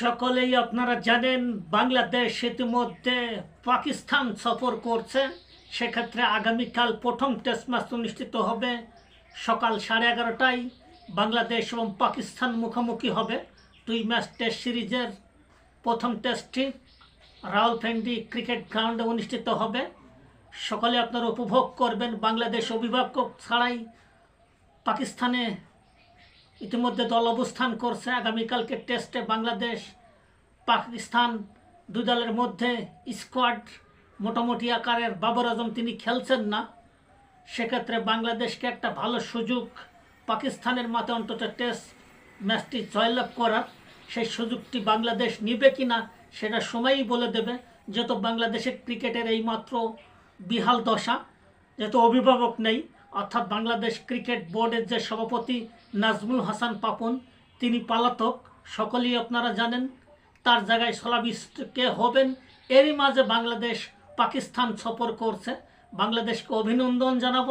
সকলেই আপনারা জানেন, বাংলাদেশ ইতিমধ্যে পাকিস্তান সফর করছে। সেক্ষেত্রে আগামীকাল প্রথম টেস্ট ম্যাচ অনুষ্ঠিত হবে। সকাল সাড়ে এগারোটায় বাংলাদেশ এবং পাকিস্তান মুখোমুখি হবে। দুই ম্যাচ টেস্ট সিরিজের প্রথম টেস্টটি রাওলফেন্ডি ক্রিকেট গ্রাউন্ডে অনুষ্ঠিত হবে। সকলে আপনারা উপভোগ করবেন বাংলাদেশ অভিভাবক ছাড়াই পাকিস্তানে ইতিমধ্যে দল অবস্থান করছে আগামীকালকে টেস্টে বাংলাদেশ, পাকিস্তান দুই দলের মধ্যে স্কোয়াড মোটামুটি আকারের। বাবর আজম, তিনি খেলছেন না। সেক্ষেত্রে বাংলাদেশকে একটা ভালো সুযোগ পাকিস্তানের মাঠে অন্তত টেস্ট ম্যাচটি জয়লাভ করার। সেই সুযোগটি বাংলাদেশ নিবে কি না সেটা সময়ই বলে দেবে। যেহেতু বাংলাদেশের ক্রিকেটের এইমাত্র বিহাল দশা, যেহেতু অভিভাবক নেই অর্থাৎ বাংলাদেশ ক্রিকেট বোর্ডের যে সভাপতি নাজমুল হাসান পাপন, তিনি পালাতক, সকলেই আপনারা জানেন, তার জায়গায় সলাবিষ্ট কে হবেন। এরই মাঝে বাংলাদেশ পাকিস্তান সফর করছে। বাংলাদেশকে অভিনন্দন জানাব।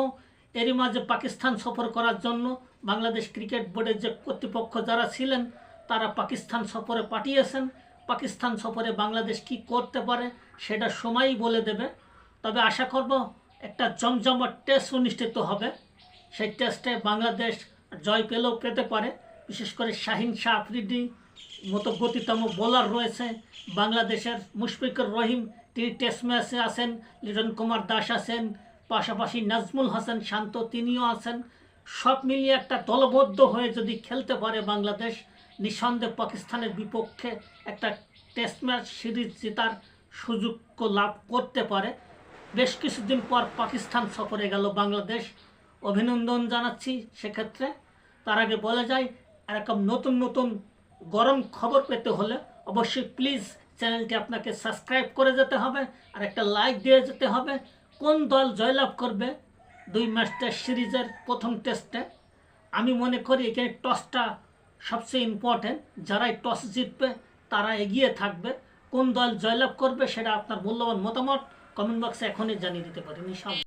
এরই মাঝে পাকিস্তান সফর করার জন্য বাংলাদেশ ক্রিকেট বোর্ডের যে কর্তৃপক্ষ যারা ছিলেন, তারা পাকিস্তান সফরে পাঠিয়েছেন। পাকিস্তান সফরে বাংলাদেশ কি করতে পারে, সেটা সময়ই বলে দেবে। তবে আশা করব একটা জমজমাট টেস্ট অনুষ্ঠিত হবে। সেই টেস্টে বাংলাদেশ জয় পেলেও পেতে পারে। বিশেষ করে শাহিন শাহ আফ্রিদি মতো গতিতম বোলার রয়েছে। বাংলাদেশের মুশফিকুর রহিম, তিনি টেস্ট ম্যাচে আছেন। লিটন কুমার দাস আছেন। পাশাপাশি নাজমুল হাসান শান্ত, তিনিও আছেন। সব মিলিয়ে একটা দলবদ্ধ হয়ে যদি খেলতে পারে বাংলাদেশ, নিঃসন্দেহে পাকিস্তানের বিপক্ষে একটা টেস্ট ম্যাচ সিরিজ জেতার সুযোগ লাভ করতে পারে। বেশ কিছুদিন পর পাকিস্তান সফরে গেল বাংলাদেশ। অভিনন্দন জানাচ্ছি সেক্ষেত্রে। তার আগে বলা যায়, এরকম নতুন নতুন গরম খবর পেতে হলে অবশ্যই প্লিজ চ্যানেলটি আপনাকে সাবস্ক্রাইব করে যেতে হবে আর একটা লাইক দিয়ে যেতে হবে। কোন দল জয়লাভ করবে দুই ম্যাচ টেস্ট সিরিজের প্রথম টেস্টে আমি মনে করি এখানে টসটা সবচেয়ে ইম্পর্টেন্ট যারাই টস জিতবে, তারা এগিয়ে থাকবে। কোন দল জয়লাভ করবে সেটা আপনার মূল্যবান মতামত। কমেন্ট বক্সে এখনই জানিয়ে দিতে পারেন ইনশাআল্লাহ